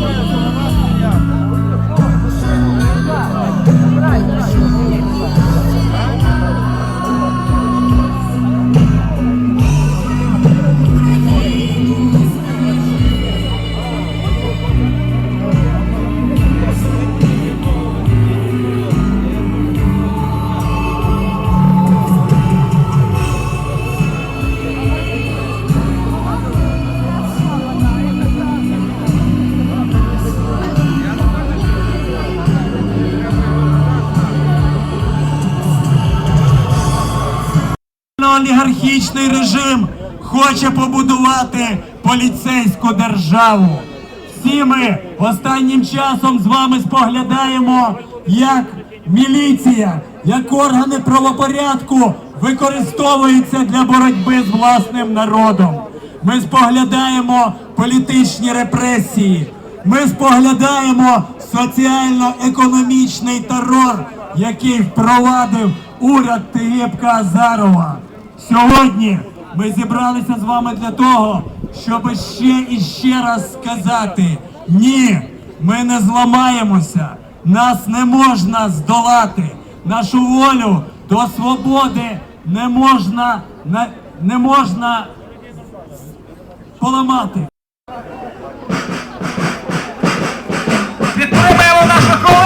Yeah. Олігархічний режим хоче побудувати поліцейську державу. Всі ми останнім часом з вами споглядаємо, як міліція, як органи правопорядку використовуються для боротьби з власним народом. Ми споглядаємо політичні репресії. Ми споглядаємо соціально-економічний терор, який впровадив уряд Тигіпка Азарова. Сьогодні ми зібралися з вами для того, щоб ще і ще раз сказати: ні, ми не зламаємося, нас не можна здолати, нашу волю до свободи не можна, не, можна поламати. Підтримуємо наших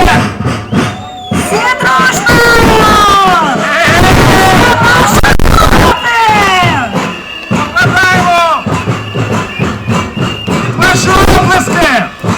National Uplift Camp.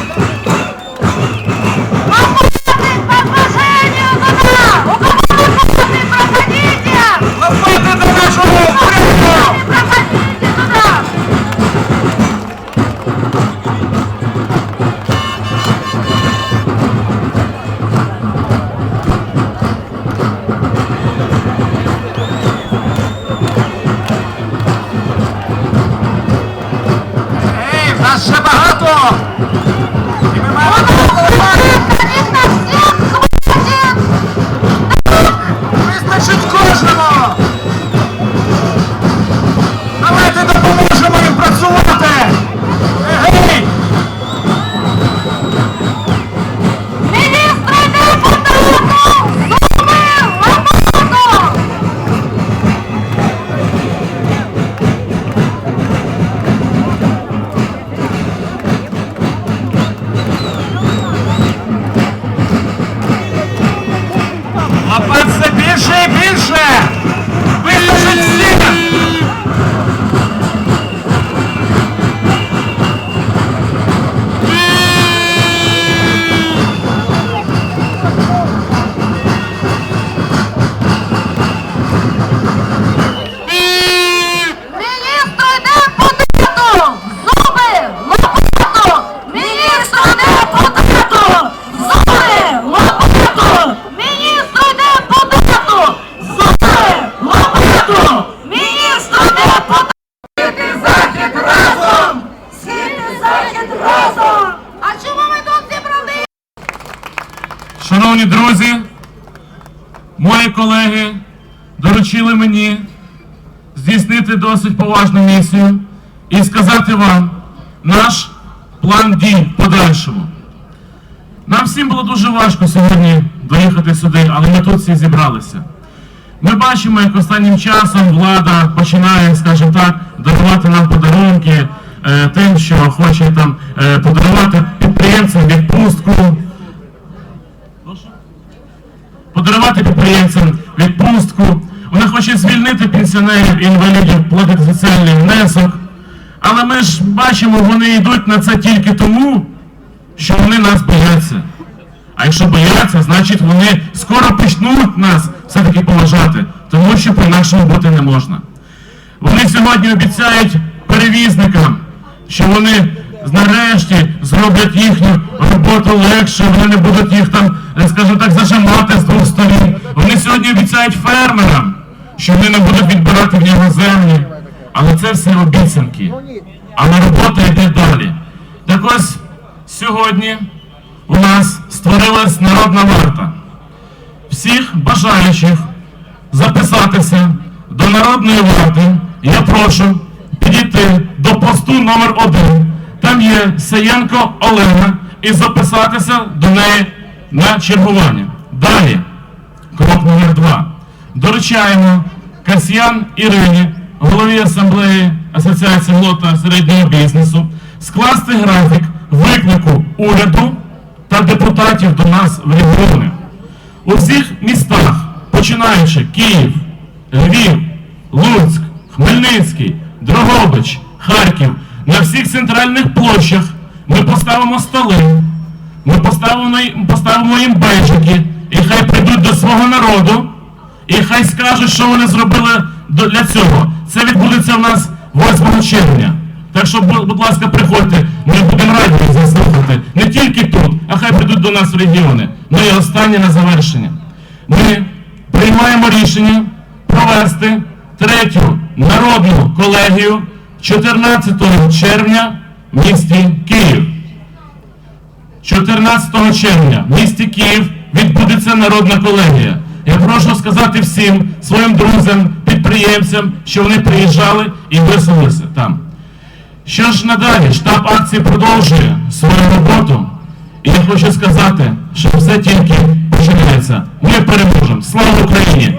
Ей, нас ще багато! Захід разом! А чому ми тут зібрали? Шановні друзі, мої колеги доручили мені здійснити досить поважну місію і сказати вам наш план дій подальшому. Нам всім було дуже важко сьогодні доїхати сюди, але ми тут всі зібралися. Ми бачимо, як останнім часом влада починає, скажімо так, дарувати нам подарунки тим, що хоче там е, подарувати підприємцям відпустку, подарувати підприємцям відпустку. Вони хочуть звільнити пенсіонерів і інвалідів, платити соціальний внесок. Але ми ж бачимо, вони йдуть на це тільки тому, що вони нас бояться. А якщо бояться, значить вони скоро почнуть нас все-таки поважати, тому що по-нашому бути не можна. Вони сьогодні обіцяють перевізникам, що вони нарешті зроблять їхню роботу легше, вони не будуть їх там, скажімо так, зажимати з двох сторін. Вони сьогодні обіцяють фермерам, що вони не будуть відбирати в нього землі. Але це все обіцянки. Але робота йде далі. Так ось сьогодні у нас створилась народна варта. Всіх бажаючих записатися до народної варти я прошу підійти до посту номер один. Там є Саєнко Олена, і записатися до неї на чергування. Далі, крок номер два. Доручаємо Касьян Ірині, голові асамблеї Асоціації малого та середнього бізнесу, скласти графік виклику уряду та депутатів до нас в регіони. У всіх містах, починаючи Київ, Львів, Луцьк, Хмельницький, Дрогобич, Харків, на всіх центральних площах ми поставимо столи, ми поставимо, поставимо їм бейджики, і хай прийдуть до свого народу, і хай скажуть, що вони зробили для цього. Це відбудеться в нас 8 червня. Так що, будь ласка, приходьте, ми будемо раді заслухати. Не тільки тут, а хай прийдуть до нас в регіони. Ну і останнє на завершення. Ми приймаємо рішення провести третю народну колегію 14 червня в місті Київ. 14 червня в місті Київ відбудеться народна колегія. Я прошу сказати всім своїм друзям, підприємцям, що вони приїжджали і виселилися там. Що ж надалі? Штаб акції продовжує свою роботу. І я хочу сказати, що все тільки починається. Ми переможемо. Слава Україні!